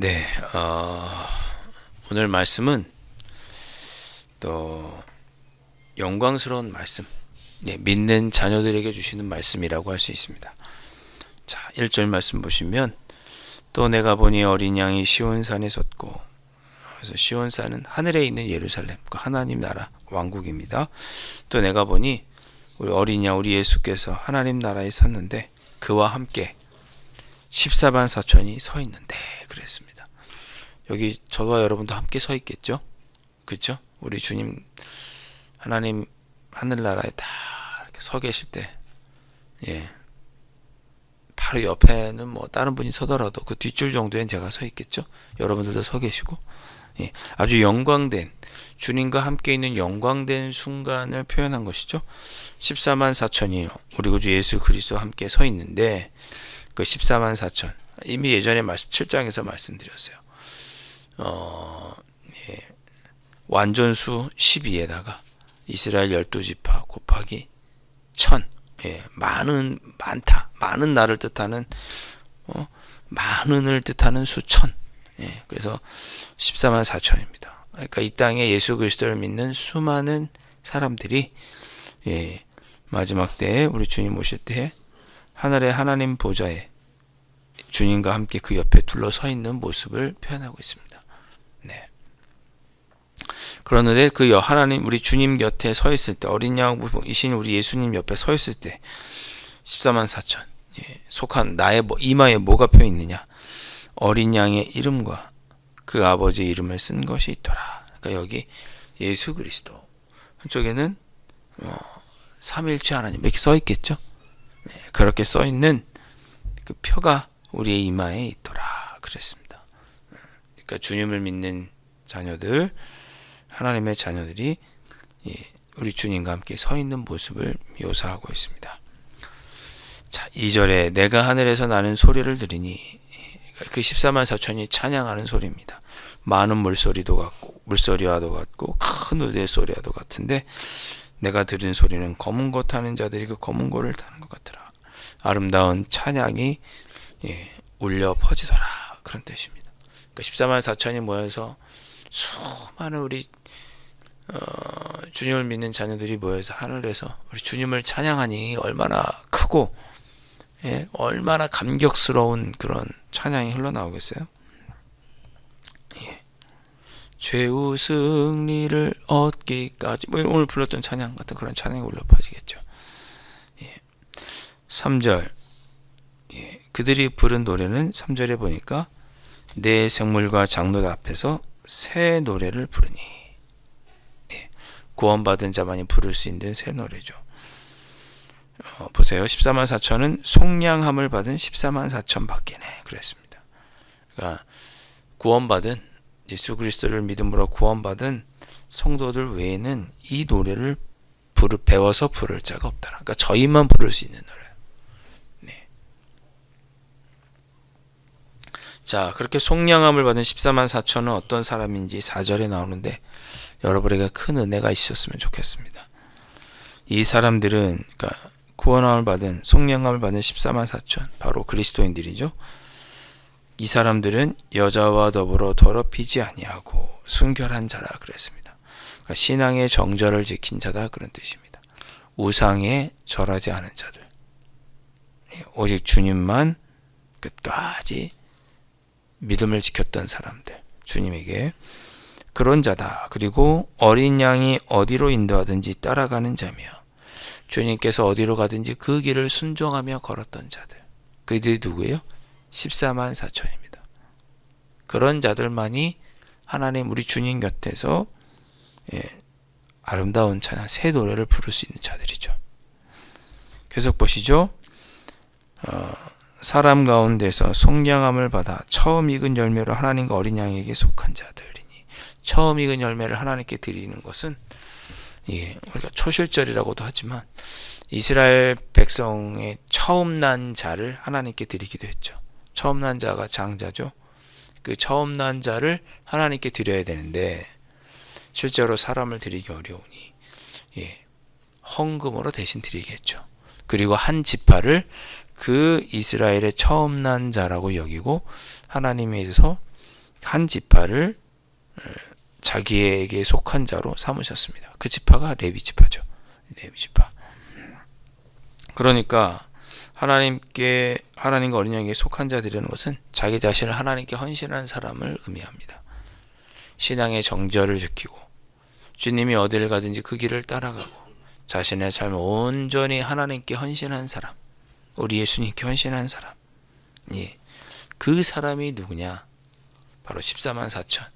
네, 어, 오늘 말씀은 또 영광스러운 말씀, 예, 믿는 자녀들에게 주시는 말씀이라고 할 수 있습니다. 자, 1절 말씀 보시면 또 내가 보니 어린 양이 시온산에 섰고 그래서 시온산은 하늘에 있는 예루살렘, 그 하나님 나라 왕국입니다. 또 내가 보니 우리 어린 양 우리 예수께서 하나님 나라에 섰는데 그와 함께 14만 4천이 서 있는데 그랬습니다. 여기 저와 여러분도 함께 서 있겠죠? 그렇죠? 우리 주님 하나님 하늘나라에 다 이렇게 서 계실 때 예. 바로 옆에는 뭐 다른 분이 서더라도 그 뒷줄 정도엔 제가 서 있겠죠? 여러분들도 서 계시고 예. 아주 영광된 주님과 함께 있는 영광된 순간을 표현한 것이죠. 14만 4천이요. 우리 구주 예수 그리스도와 함께 서 있는데 그 14만 4천 이미 예전에 7장에서 말씀드렸어요. 어, 예, 완전수 12에다가 이스라엘 12지파 곱하기 1000 예, 많은 많다 많은 나를 뜻하는 어, 많은을 뜻하는 수천 예, 그래서 14만 4천입니다. 그러니까 이 땅에 예수 그리스도를 믿는 수많은 사람들이 예, 마지막 때에 우리 주님 오실 때 하늘의 하나님 보좌에 주님과 함께 그 옆에 둘러서 있는 모습을 표현하고 있습니다. 네. 그러는데 그 하나님 우리 주님 곁에 서 있을 때 어린 양이신 우리 예수님 옆에 서 있을 때 14만 4천 예, 속한 나의 뭐, 이마에 뭐가 펴 있느냐 어린 양의 이름과 그 아버지의 이름을 쓴 것이 있더라. 그러니까 여기 예수 그리스도 한쪽에는 어, 삼일체 하나님 이렇게 써 있겠죠. 네, 그렇게 써 있는 그 표가 우리의 이마에 있더라 그랬습니다. 그러니까 주님을 믿는 자녀들, 하나님의 자녀들이 우리 주님과 함께 서 있는 모습을 묘사하고 있습니다. 자, 2절에 내가 하늘에서 나는 소리를 들으니 그 14만 4천이 찬양하는 소리입니다. 많은 물소리도 같고 물소리와도 같고 큰 우대 소리와도 같은데 내가 들은 소리는 검은 것 타는 자들이 그 검은 고를 타는 것 같더라. 아름다운 찬양이 예, 울려 퍼지더라 그런 뜻입니다. 그러니까 14만 4천이 모여서 수많은 우리 어, 주님을 믿는 자녀들이 모여서 하늘에서 우리 주님을 찬양하니 얼마나 크고 예, 얼마나 감격스러운 그런 찬양이 흘러나오겠어요? 예. 죄우 승리를 얻기까지 뭐 오늘 불렀던 찬양 같은 그런 찬양이 울려 퍼지겠죠. 예. 3절 예. 그들이 부른 노래는 3절에 보니까 내 생물과 장로들 앞에서 새 노래를 부르니 예. 구원받은 자만이 부를 수 있는 새 노래죠. 어, 보세요. 14만 4천은 속량함을 받은 14만 4천 밖에네. 그랬습니다. 그러니까 구원받은 예수 그리스도를 믿음으로 구원받은 성도들 외에는 이 노래를 부르, 배워서 부를 자가 없더라. 그러니까 저희만 부를 수 있는 노래. 네. 자, 그렇게 속량함을 받은 14만 4천은 어떤 사람인지 4절에 나오는데 여러분에게 큰 은혜가 있었으면 좋겠습니다. 이 사람들은 그러니까 구원함을 받은 속량함을 받은 14만 4천 바로 그리스도인들이죠. 이 사람들은 여자와 더불어 더럽히지 아니하고 순결한 자라 그랬습니다. 그러니까 신앙의 정절을 지킨 자다 그런 뜻입니다. 우상에 절하지 않은 자들. 예, 오직 주님만 끝까지 믿음을 지켰던 사람들. 주님에게 그런 자다. 그리고 어린 양이 어디로 인도하든지 따라가는 자며 주님께서 어디로 가든지 그 길을 순종하며 걸었던 자들. 그들이 누구예요? 14만 4천입니다. 그런 자들만이 하나님 우리 주님 곁에서 예, 아름다운 찬양 새 노래를 부를 수 있는 자들이죠. 계속 보시죠. 어, 사람 가운데서 속량함을 받아 처음 익은 열매로 하나님과 어린 양에게 속한 자들이니 처음 익은 열매를 하나님께 드리는 것은 예, 우리가 초실절이라고도 하지만 이스라엘 백성의 처음 난 자를 하나님께 드리기도 했죠. 처음 난 자가 장자죠. 그 처음 난 자를 하나님께 드려야 되는데 실제로 사람을 드리기 어려우니 예, 헌금으로 대신 드리겠죠. 그리고 한 지파를 그 이스라엘의 처음 난 자라고 여기고 하나님에서 한 지파를 어, 자기에게 속한 자로 삼으셨습니다. 그 지파가 레위 지파죠. 레위 지파. 그러니까 하나님께 하나님과 어린 양에게 속한 자들이라는 것은 자기 자신을 하나님께 헌신한 사람을 의미합니다. 신앙의 정절을 지키고 주님이 어디를 가든지 그 길을 따라가고 자신의 삶을 온전히 하나님께 헌신한 사람, 우리 예수님께 헌신한 사람, 예, 그 사람이 누구냐? 바로 14만 4천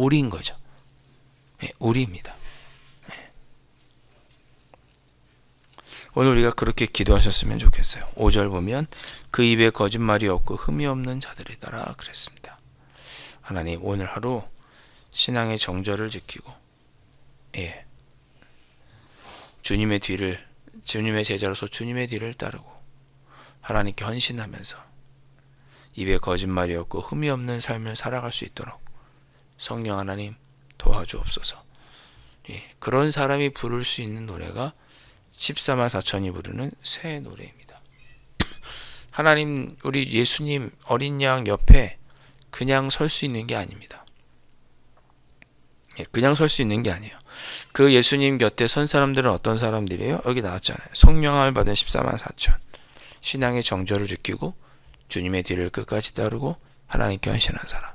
오리인 거죠. 예, 오리입니다. 예. 오늘 우리가 그렇게 기도하셨으면 좋겠어요. 5절 보면 그 입에 거짓말이 없고 흠이 없는 자들이더라 그랬습니다. 하나님 오늘 하루 신앙의 정절을 지키고 예. 주님의 뒤를 주님의 제자로서 주님의 뒤를 따르고 하나님께 헌신하면서 입에 거짓말이 없고 흠이 없는 삶을 살아갈 수 있도록 성령 하나님 도와주옵소서. 예, 그런 사람이 부를 수 있는 노래가 14만 4천이 부르는 새 노래입니다. 하나님 우리 예수님 어린 양 옆에 그냥 설 수 있는 게 아닙니다. 예, 그냥 설 수 있는 게 아니에요. 그 예수님 곁에 선 사람들은 어떤 사람들이에요? 여기 나왔잖아요. 성령을 받은 14만 4천. 신앙의 정절을 지키고 주님의 뒤를 끝까지 따르고 하나님께 헌신한 사람.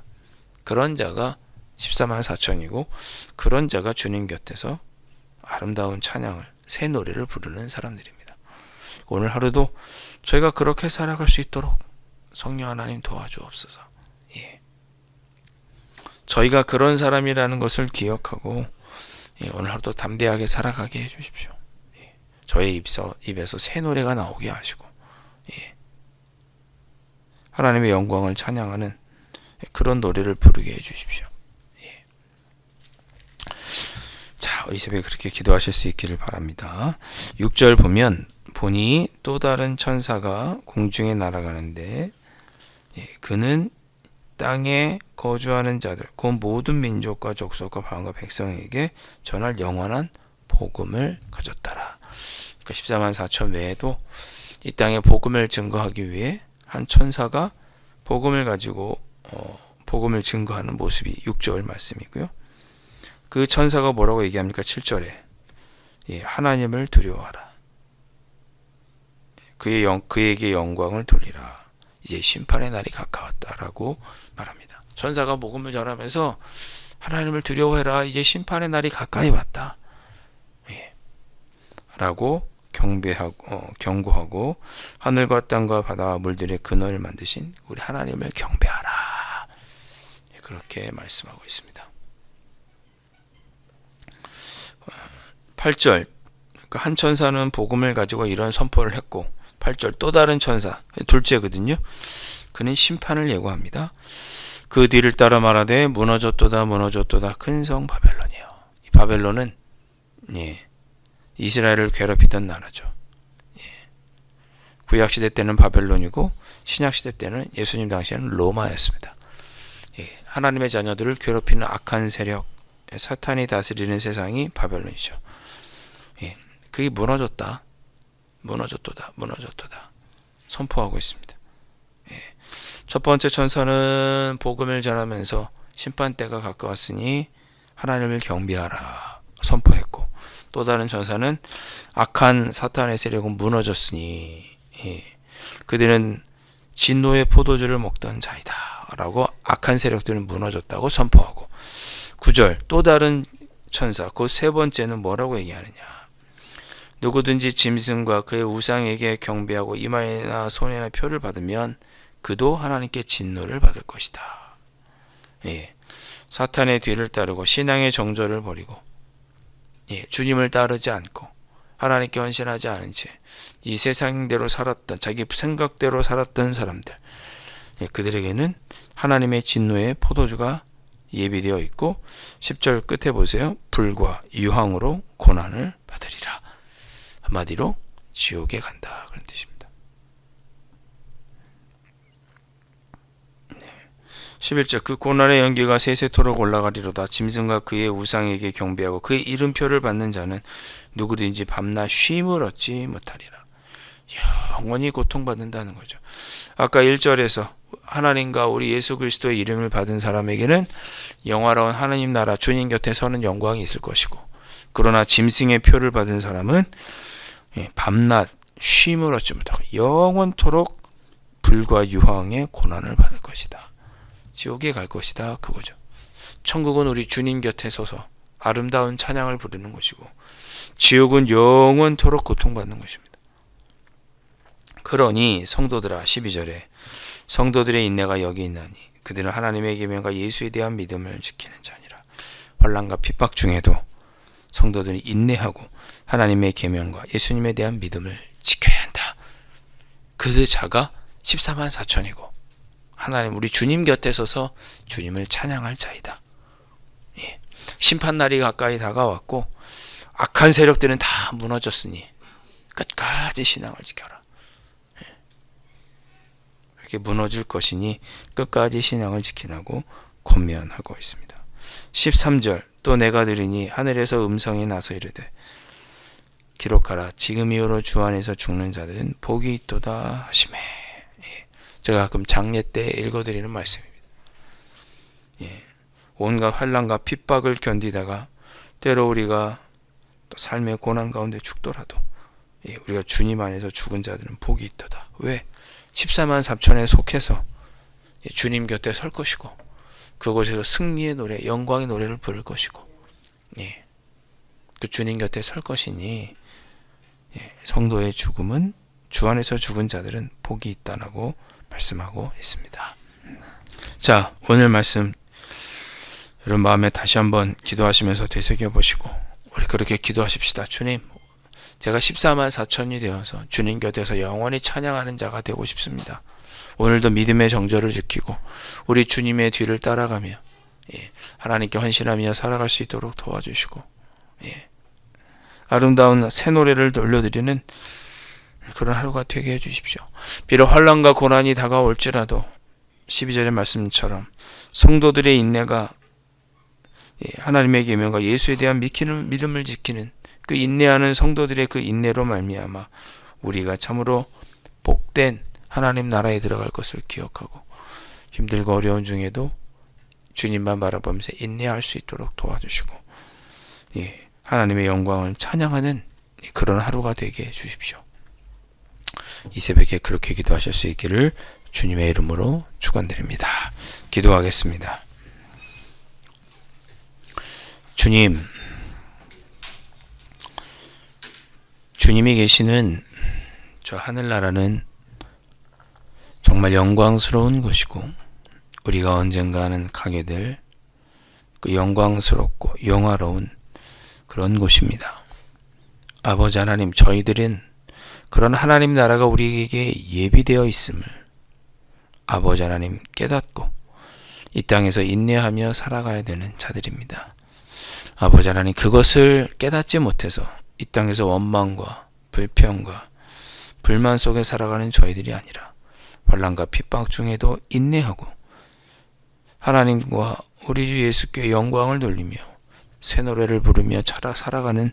그런 자가 14만 4천이고 그런 자가 주님 곁에서 아름다운 찬양을 새 노래를 부르는 사람들입니다. 오늘 하루도 저희가 그렇게 살아갈 수 있도록 성령 하나님 도와주옵소서. 예. 저희가 그런 사람이라는 것을 기억하고 예, 오늘 하루도 담대하게 살아가게 해주십시오. 예. 저의 입서, 입에서 새 노래가 나오게 하시고 예. 하나님의 영광을 찬양하는 그런 노래를 부르게 해주십시오. 예. 자, 우리 새벽에 그렇게 기도하실 수 있기를 바랍니다. 6절 보면 보니 또 다른 천사가 공중에 날아가는데 예, 그는 땅에 거주하는 자들, 그 모든 민족과 족속과 방과 백성에게 전할 영원한 복음을 가졌더라. 그러니까 14만 4천 외에도 이 땅에 복음을 증거하기 위해 한 천사가 복음을 가지고 어, 복음을 증거하는 모습이 6절 말씀이고요. 그 천사가 뭐라고 얘기합니까? 7절에 예, 하나님을 두려워하라. 그의 영, 그에게 영광을 돌리라. 이제 심판의 날이 가까웠다라고 말합니다. 천사가 복음을 전하면서 하나님을 두려워해라. 이제 심판의 날이 가까이 왔다. 예. 라고 경배하고 어, 경고하고 하늘과 땅과 바다와 물들의 근원을 만드신 우리 하나님을 경배하라. 예, 그렇게 말씀하고 있습니다. 8절 그러니까 한 천사는 복음을 가지고 이런 선포를 했고 8절 또 다른 천사 둘째거든요. 그는 심판을 예고합니다. 그 뒤를 따라 말하되 무너졌도다 무너졌도다 큰 성 바벨론이요. 이 바벨론은 예, 이스라엘을 괴롭히던 나라죠. 예. 구약 시대 때는 바벨론이고 신약 시대 때는 예수님 당시에는 로마였습니다. 예, 하나님의 자녀들을 괴롭히는 악한 세력, 사탄이 다스리는 세상이 바벨론이죠. 예, 그게 무너졌다. 무너졌도다. 무너졌도다. 선포하고 있습니다. 예. 첫 번째 천사는 복음을 전하면서 심판 때가 가까웠으니 하나님을 경배하라 선포했고 또 다른 천사는 악한 사탄의 세력은 무너졌으니 예. 그들은 진노의 포도주를 먹던 자이다 라고 악한 세력들은 무너졌다고 선포하고 9절 또 다른 천사 그 세 번째는 뭐라고 얘기하느냐 누구든지 짐승과 그의 우상에게 경배하고 이마에나 손에나 표를 받으면 그도 하나님께 진노를 받을 것이다. 예. 사탄의 뒤를 따르고 신앙의 정절을 버리고 예. 주님을 따르지 않고 하나님께 헌신하지 않은 채 이 세상대로 살았던 자기 생각대로 살았던 사람들 예. 그들에게는 하나님의 진노의 포도주가 예비되어 있고 10절 끝에 보세요. 불과 유황으로 고난을 받으리라. 한마디로 지옥에 간다 그런 뜻입니다. 네. 11절 그 고난의 연기가 세세토록 올라가리로다 짐승과 그의 우상에게 경배하고 그의 이름표를 받는 자는 누구든지 밤낮 쉼을 얻지 못하리라. 영원히 고통받는다는 거죠. 아까 1절에서 하나님과 우리 예수 그리스도의 이름을 받은 사람에게는 영화로운 하나님 나라 주님 곁에 서는 영광이 있을 것이고 그러나 짐승의 표를 받은 사람은 예, 밤낮 쉼을 얻지 못하고 영원토록 불과 유황의 고난을 받을 것이다. 지옥에 갈 것이다. 그거죠. 천국은 우리 주님 곁에 서서 아름다운 찬양을 부르는 것이고 지옥은 영원토록 고통받는 것입니다. 그러니 성도들아 12절에 성도들의 인내가 여기 있나니 그들은 하나님의 계명과 예수에 대한 믿음을 지키는 자니라. 환란과 핍박 중에도 성도들이 인내하고 하나님의 계명과 예수님에 대한 믿음을 지켜야 한다. 그 자가 14만 4천이고 하나님 우리 주님 곁에 서서 주님을 찬양할 자이다. 예. 심판 날이 가까이 다가왔고 악한 세력들은 다 무너졌으니 끝까지 신앙을 지켜라. 예. 이렇게 무너질 것이니 끝까지 신앙을 지키라고 권면하고 있습니다. 13절 또 내가 들으니 하늘에서 음성이 나서 이르되 기록하라 지금 이후로 주 안에서 죽는 자들은 복이 있도다 하심에 예. 제가 가끔 장례 때 읽어드리는 말씀입니다. 예. 온갖 환란과 핍박을 견디다가 때로 우리가 또 삶의 고난 가운데 죽더라도 예. 우리가 주님 안에서 죽은 자들은 복이 있도다. 왜? 14만 3천에 속해서 예. 주님 곁에 설 것이고 그곳에서 승리의 노래, 영광의 노래를 부를 것이고 예. 그 주님 곁에 설 것이니 예, 성도의 죽음은 주 안에서 죽은 자들은 복이 있다라고 말씀하고 있습니다. 자, 오늘 말씀 여러분 마음에 다시 한번 기도하시면서 되새겨 보시고 우리 그렇게 기도하십시다. 주님, 제가 14만 4천이 되어서 주님 곁에서 영원히 찬양하는 자가 되고 싶습니다. 오늘도 믿음의 정절을 지키고 우리 주님의 뒤를 따라가며 예, 하나님께 헌신하며 살아갈 수 있도록 도와주시고 예, 아름다운 새 노래를 돌려드리는 그런 하루가 되게 해주십시오. 비록 환란과 고난이 다가올지라도 12절의 말씀처럼 성도들의 인내가 예, 하나님의 계명과 예수에 대한 믿기는 믿음을 지키는 그 인내하는 성도들의 그 인내로 말미암아 우리가 참으로 복된 하나님 나라에 들어갈 것을 기억하고 힘들고 어려운 중에도 주님만 바라보면서 인내할 수 있도록 도와주시고 예, 하나님의 영광을 찬양하는 그런 하루가 되게 해 주십시오. 이 새벽에 그렇게 기도하실 수 있기를 주님의 이름으로 축원드립니다. 기도하겠습니다. 주님, 주님이 계시는 저 하늘나라는 정말 영광스러운 곳이고 우리가 언젠가는 가게 될 그 영광스럽고 영화로운 그런 곳입니다. 아버지 하나님, 저희들은 그런 하나님 나라가 우리에게 예비되어 있음을 아버지 하나님 깨닫고 이 땅에서 인내하며 살아가야 되는 자들입니다. 아버지 하나님, 그것을 깨닫지 못해서 이 땅에서 원망과 불평과 불만 속에 살아가는 저희들이 아니라 환란과 핍박 중에도 인내하고 하나님과 우리 주 예수께 영광을 돌리며 새 노래를 부르며 살아 살아가는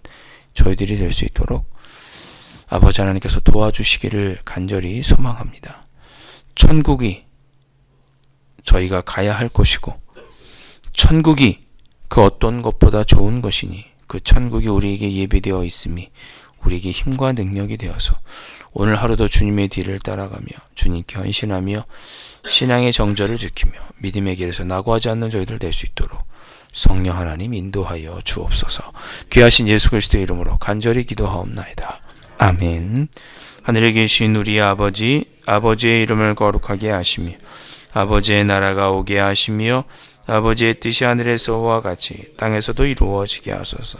저희들이 될 수 있도록 아버지 하나님께서 도와주시기를 간절히 소망합니다. 천국이 저희가 가야 할 곳이고 천국이 그 어떤 것보다 좋은 것이니 그 천국이 우리에게 예비되어 있음이 우리에게 힘과 능력이 되어서 오늘 하루도 주님의 뒤를 따라가며 주님께 헌신하며 신앙의 정절을 지키며 믿음의 길에서 낙오하지 않는 저희들 될 수 있도록 성령 하나님 인도하여 주옵소서. 귀하신 예수 그리스도의 이름으로 간절히 기도하옵나이다. 아멘. 하늘에 계신 우리 아버지, 아버지의 이름을 거룩하게 하시며 아버지의 나라가 오게 하시며 아버지의 뜻이 하늘에서와 같이 땅에서도 이루어지게 하소서.